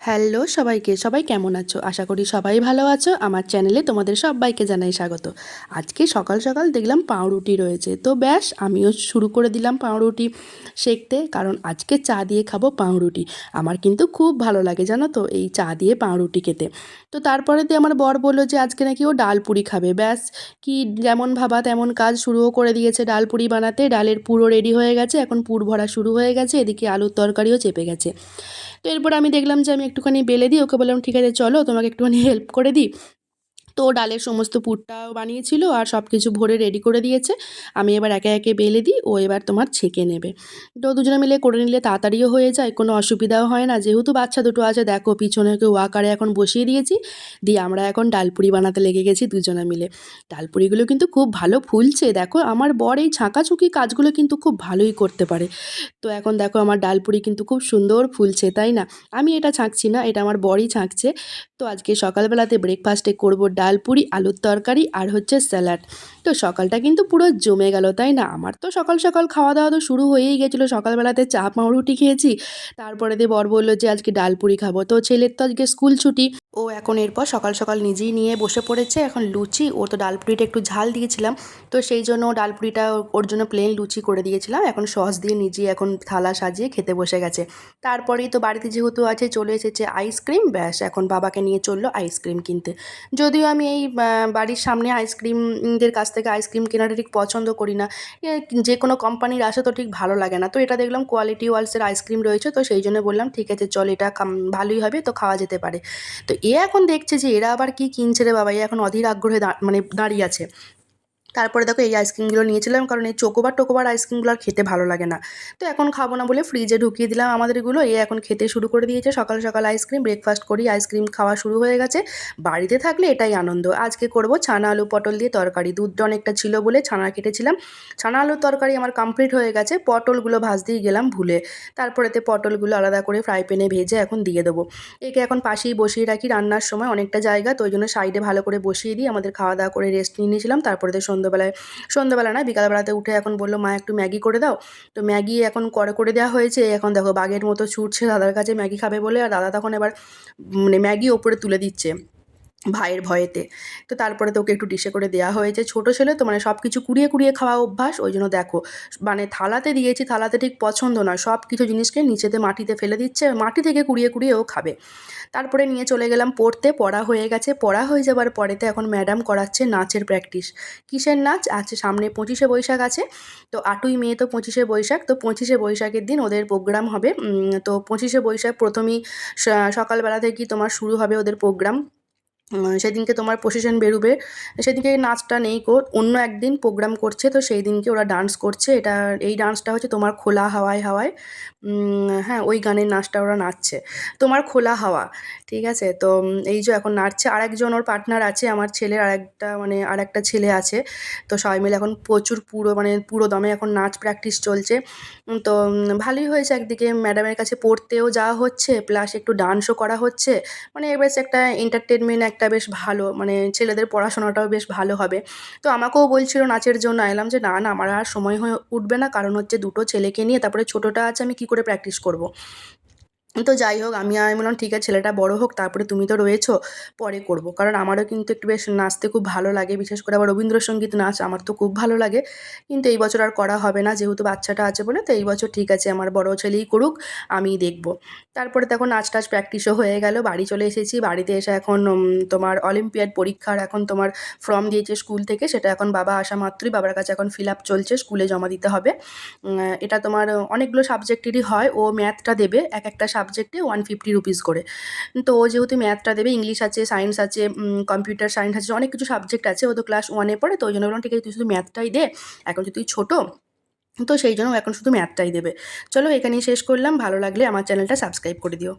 Hello সবাইকে, সবাই কেমন আছো? আশা করি সবাই ভালো আছো। আমার চ্যানেলে তোমাদের সবাইকে জানাই স্বাগত। আজকে সকাল সকাল দেখলাম পাউরুটি রয়েছে। তো ব্যাস, আমিও শুরু করে দিলাম পাউরুটি শেখতে কারণ আজকে চা দিয়ে খাব পাউরুটি। আমার কিন্তু খুব ভালো লাগে, জানো তো, এই চা দিয়ে পাউরুটি খেতে। তো তারপরে দিয়ে আমার বর বলল যে, আজকে নাকি ও ডাল পুরি খাবে। ব্যাস, কি যেমন ভাবা তেমন কাজ শুরুও করে দিয়েছে। ডাল পুরি বানাতে ডালের পুরো রেডি হয়ে গেছে। এখন পুর ভরা শুরু হয়ে গেছে। এদিকে আলুর তরকারিও চেপে গেছে। তো এরপর আমি দেখলাম যে, আমি একটুখানি বেলে দিই ওকে বললাম ঠিক আছে চলো তোমাকে একটুখানি হেল্প করে দিই। তো ডালের সমস্ত পুরটাও বানিয়েছিল আর সব কিছু ভরে রেডি করে দিয়েছে। আমি এবার একে একে বেলে দিই, ও এবার তোমার ছেঁকে নেবে। তো দুজনে মিলে করে নিলে তাড়াতাড়িও হয়ে যায়, কোনো অসুবিধাও হয় না। যেহেতু বাচ্চা দুটো আছে, দেখো পিছনে ওকে ওয়াকারে এখন বসিয়ে দিয়েছি। দিয়ে আমরা এখন ডালপুরি বানাতে লেগে গেছি দুজনে মিলে। ডালপুরিগুলো কিন্তু খুব ভালো ফুলছে, দেখো আমার বর এই ছাঁকাছুঁকি কাজগুলো কিন্তু খুব ভালোই করতে পারে। তো এখন দেখো আমার ডালপুরি কিন্তু খুব সুন্দর ফুলছে, তাই না? আমি এটা ছাঁকছি না, এটা আমার বরই ছাঁকছে। তো আজকে সকালবেলাতে ব্রেকফাস্টে করব ডাল, পুরি, আলুর তরকারি আর হচ্ছে স্যালাড তো সকালটা কিন্তু পুরো জমে গেল, তাই না? আমার তো সকাল সকাল খাওয়া দাওয়া তো শুরু হয়েই গেছিল। সকালবেলাতে চা, পাউরুটি খেয়েছি। তারপরে দিয়ে বর বলল যে, আজকে ডাল, পুরি খাব। তো ছেলের তো আজকে স্কুল ছুটি। ও এখন এরপর সকাল সকাল নিজেই নিয়ে বসে পড়েছে, এখন লুচি। ও তো ডাল, পুরিটা একটু ঝাল দিয়েছিলাম। তো সেই জন্য ডাল, পুরিটা ওর জন্য প্লেন লুচি করে দিয়েছিলাম। এখন সস দিয়ে নিজেই এখন থালা সাজিয়ে খেতে বসে গেছে। তারপরেই তো বাড়িতে যেহেতু আছে, চলে এসেছে আইসক্রিম ব্যাস, এখন বাবাকে নিয়ে চলল আইসক্রিম কিনতে। যদিও আমি এই বাড়ির সামনে আইসক্রিমদের কাছ থেকে আইসক্রিম কেনাটা ঠিক পছন্দ করি না। যে কোনো কোম্পানির আসে তো ঠিক ভালো লাগে না। তো এটা দেখলাম কোয়ালিটি ওয়ালসের আইসক্রিম রয়েছে, তো সেই জন্য বললাম, ঠিক আছে, চল এটা ভালোই হবে, তো খাওয়া যেতে পারে। তো এ এখন দেখছে যে এরা আবার কি কিনছে রে বাবা? এ এখন অধীর আগ্রহে মানে দাঁড়িয়ে আছে। তারপরে দেখো এই আইসক্রিমগুলো নিয়েছিলাম, কারণ এই চোকোবার টোকোবার আইসক্রিমগুলো আর খেতে ভালো লাগে না। তো এখন খাব না বলে ফ্রিজে ঢুকিয়ে দিলাম আমাদের এগুলো, এ এখন খেতে শুরু করে দিয়েছে। সকাল সকাল আইসক্রিম ব্রেকফাস্ট করি, আইসক্রিম খাওয়া শুরু হয়ে গেছে। বাড়িতে থাকলে এটাই আনন্দ। আজকে করব ছানা আলু পটল দিয়ে তরকারি। দুধটা অনেকটা ছিল বলে ছানা কেটেছিলাম। ছানা আলুর তরকারি আমার কমপ্লিট হয়ে গেছে। পটলগুলো ভাজ দিয়ে গেলাম ভুলে। তারপরেতে পটলগুলো আলাদা করে ফ্রাই প্যানে ভেজে এখন দিয়ে দেবো। একে এখন পাশেই বসিয়ে রাখি রান্নার সময় অনেকটা জায়গা, তো ওই জন্য সাইডে ভালো করে বসিয়ে দিই আমাদের খাওয়া দাওয়া করে রেস্ট নিয়ে নিয়েছিলাম। তারপরে সন্ধ্যাবেলায়, সন্ধ্যাবেলা না, বিকালবেলাতে উঠে এখন বলল, মা, একটু ম্যাগি করে দাও। তো ম্যাগি এখন করে করে দেওয়া হয়েছে। এখন দেখো, বাঘের মতো ছুটছে, দাদার কাছে ম্যাগি খাবে বলে, আর দাদা তখন এবার মানে ম্যাগি ওপরে তুলে দিচ্ছে। ভাইয়ের ভয়েতে। তো তারপরে তোকে একটু ডিশে করে দেওয়া হয়েছে। ছোটো ছেলে তো মানে সব কিছু কুড়িয়ে কুড়িয়ে খাওয়া অভ্যাস, ওই জন্য দেখো মানে থালাতে দিয়েছি, থালাতে ঠিক পছন্দ নয় সব কিছু জিনিসকে নিচেতে মাটিতে ফেলে দিচ্ছে, মাটি থেকে কুড়িয়ে কুড়িয়ে ও খাবে। তারপরে নিয়ে চলে গেলাম পড়তে, পড়া হয়ে গেছে, পড়া হয়ে যাবার পরেতে এখন ম্যাডাম করাচ্ছে নাচের প্র্যাকটিস। কিসের নাচ? আছে সামনে পঁচিশে বৈশাখ আছে, তো আটই মে তো পঁচিশে বৈশাখ, তো পঁচিশে বৈশাখের দিন ওদের প্রোগ্রাম হবে। তো পঁচিশে বৈশাখ প্রথমেই সকালবেলা থেকেই তোমার শুরু হবে ওদের প্রোগ্রাম। সেদিনকে তোমার প্রসেশন বেরোবে। সেদিনকে নাচটা নেই কো অন্য একদিন প্রোগ্রাম করছে, তো সেই দিনকে ওরা ডান্স করছে। এটা, এই ডান্সটা হচ্ছে তোমার খোলা হাওয়ায় হাওয়ায়। হ্যাঁ ওই গানের নাচটা ওরা নাচছে। তোমার খোলা হাওয়া, ঠিক আছে? তো এই যে এখন নাচছে, আরেকজন ওর পার্টনার আছে, আমার ছেলের আরেকটা মানে আরেকটা ছেলে আছে। তো সবাই মিলে এখন প্রচুর পুরো মানে পুরো দমে এখন নাচ প্র্যাকটিস চলছে। তো ভালোই হয়েছে একদিকে। ম্যাডামের কাছে পড়তেও যাওয়া হচ্ছে প্লাস একটু ডান্সও করা হচ্ছে। মানে বেশ একটা এন্টারটেনমেন্ট একটা বেশ ভালো মানে ছেলেদের পড়াশোনাটাও বেশ ভালো হবে। তো আমাকেও বলছিল নাচের জন্য এলাম যে না না, আমার আর সময় হয়ে উঠবে না। কারণ হচ্ছে দুটো ছেলেকে নিয়ে, তারপরে ছোটোটা আছে, আমি কী করে প্র্যাকটিস করব? তো যাই হোক, আমি আমি বললাম, ঠিক আছে, ছেলেটা বড় হোক, তারপরে তুমি তো রয়েছো, পরে করব। কারণ আমারও কিন্তু একটু বেশ নাচতে খুব ভালো লাগে, বিশেষ করে আবার রবীন্দ্রসঙ্গীত নাচ আমার তো খুব ভালো লাগে। কিন্তু এই বছর আর করা হবে না, যেহেতু বাচ্চাটা আছে বলে, তো এই বছর ঠিক আছে, আমার বড় ছেলেই করুক আমি দেখব। তারপরে তখন নাচ টাচ প্র্যাকটিসও হয়ে গেল, বাড়ি চলে এসেছি, বাড়িতে এসে এখন তোমার অলিম্পিয়াড পরীক্ষার এখন তোমার ফর্ম দিয়েছে স্কুল থেকে, সেটা এখন বাবা আসা মাত্রই, বাবার কাছে এখন ফিল আপ চলছে স্কুলে জমা দিতে হবে। এটা তোমার অনেকগুলো সাবজেক্টেরই হয়, ও ম্যাথটা দেবে, এক একটা সাবজেক্টে ওয়ান ফিফটি রুপিস করে। তো যেহেতু ম্যাথটা দেবে ইংলিশ আছে সায়েন্স আছে কম্পিউটার সায়েন্স আছে, অনেক কিছু সাবজেক্ট আছে, ও তো ক্লাস ওয়ানে পড়ে, তো ওই জন্য বললাম, ঠিক আছে, তুই শুধু ম্যাথটাই দে, এখন যদি তুই ছোটো, তো সেই জন্য এখন শুধু ম্যাথটাই দেবে। চলো এখানেই শেষ করলাম, ভালো লাগলে আমার চ্যানেলটা সাবস্ক্রাইব করে দিও।